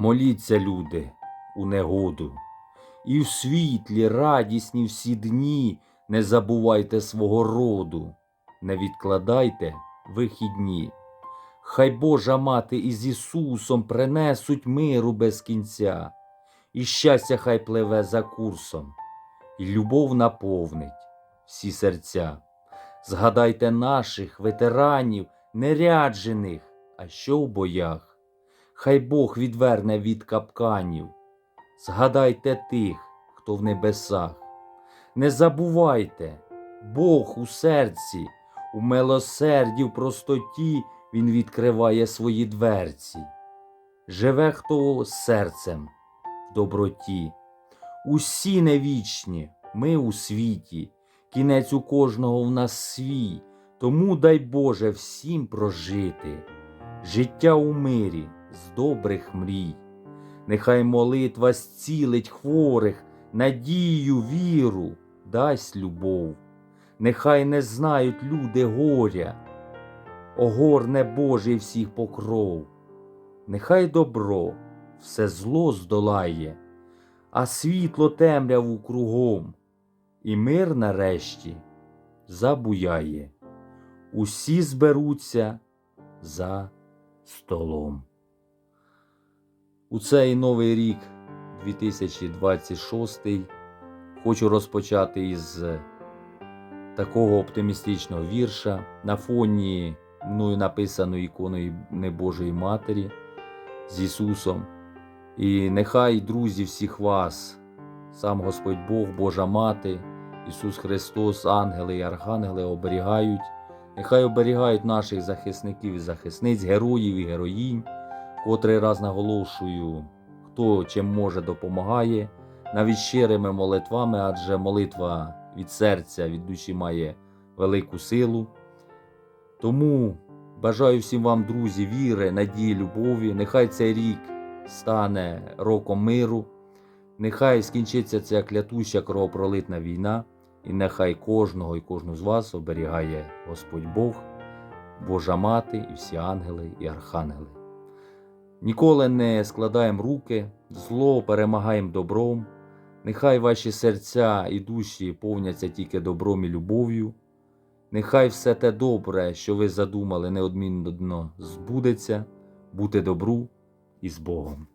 Моліться, люди, у негоду, і в світлі радісні всі дні не забувайте свого роду, не відкладайте вихідні. Хай Божа мати із Ісусом принесуть миру без кінця, і щастя хай пливе за курсом, і любов наповнить всі серця. Згадайте наших ветеранів, неряджених, а що в боях. Хай Бог відверне від капканів. Згадайте тих, хто в небесах. Не забувайте, Бог у серці, у милосерді, в простоті Він відкриває свої дверці. Живе хто серцем в доброті. Усі невічні, ми у світі, кінець у кожного в нас свій, тому дай Боже всім прожити. Життя у мирі з добрих мрій. Нехай молитва зцілить хворих, надію, віру, дасть любов. Нехай не знають люди горя, огорне Божий всіх покров. Нехай добро все зло здолає, а світло темряву кругом, і мир нарешті забуяє. Усі зберуться за столом. У цей новий рік 2026 хочу розпочати із такого оптимістичного вірша на фоні мною написаної іконою Небожої Матері з Ісусом. І нехай, друзі, всіх вас, сам Господь Бог, Божа Мати, Ісус Христос, ангели і архангели оберігають. Нехай оберігають наших захисників і захисниць, героїв і героїнь, котрий раз наголошую, хто чим може допомагає, навіть щирими молитвами, адже молитва від серця, від душі має велику силу. Тому бажаю всім вам, друзі, віри, надії, любові. Нехай цей рік стане роком миру, нехай скінчиться ця клятуща кровопролитна війна. І нехай кожного і кожну з вас оберігає Господь Бог, Божа Мати і всі ангели і архангели. Ніколи не складаємо руки, зло перемагаємо добром. Нехай ваші серця і душі повняться тільки добром і любов'ю. Нехай все те добре, що ви задумали, неодмінно збудеться, бути добру і з Богом.